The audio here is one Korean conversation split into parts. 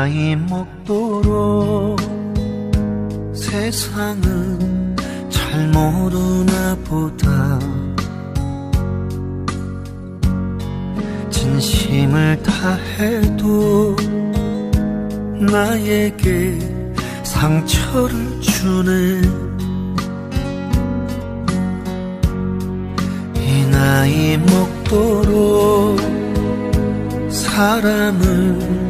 나이 먹도록 세상은 잘 모르나 보다. 진심을 다해도 나에게 상처를 주네. 이 나이 먹도록 사람을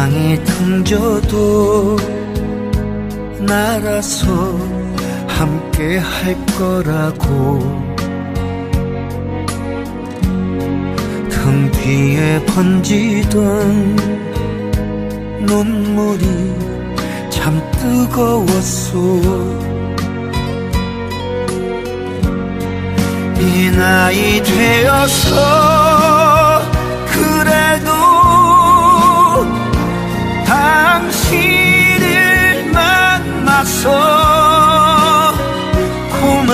세상이 등져도 날아서 함께 할 거라고. 등 뒤에 번지던 눈물이 참 뜨거웠소. 이 나이 되어서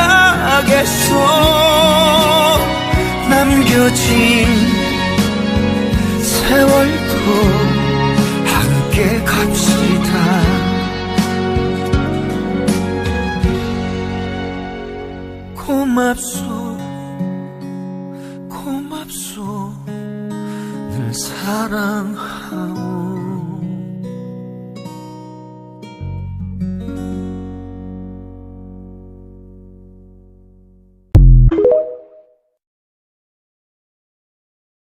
살아가겠소. 남겨진 세월도 함께 갑시다. 고맙소. 고맙소. 늘 사랑하오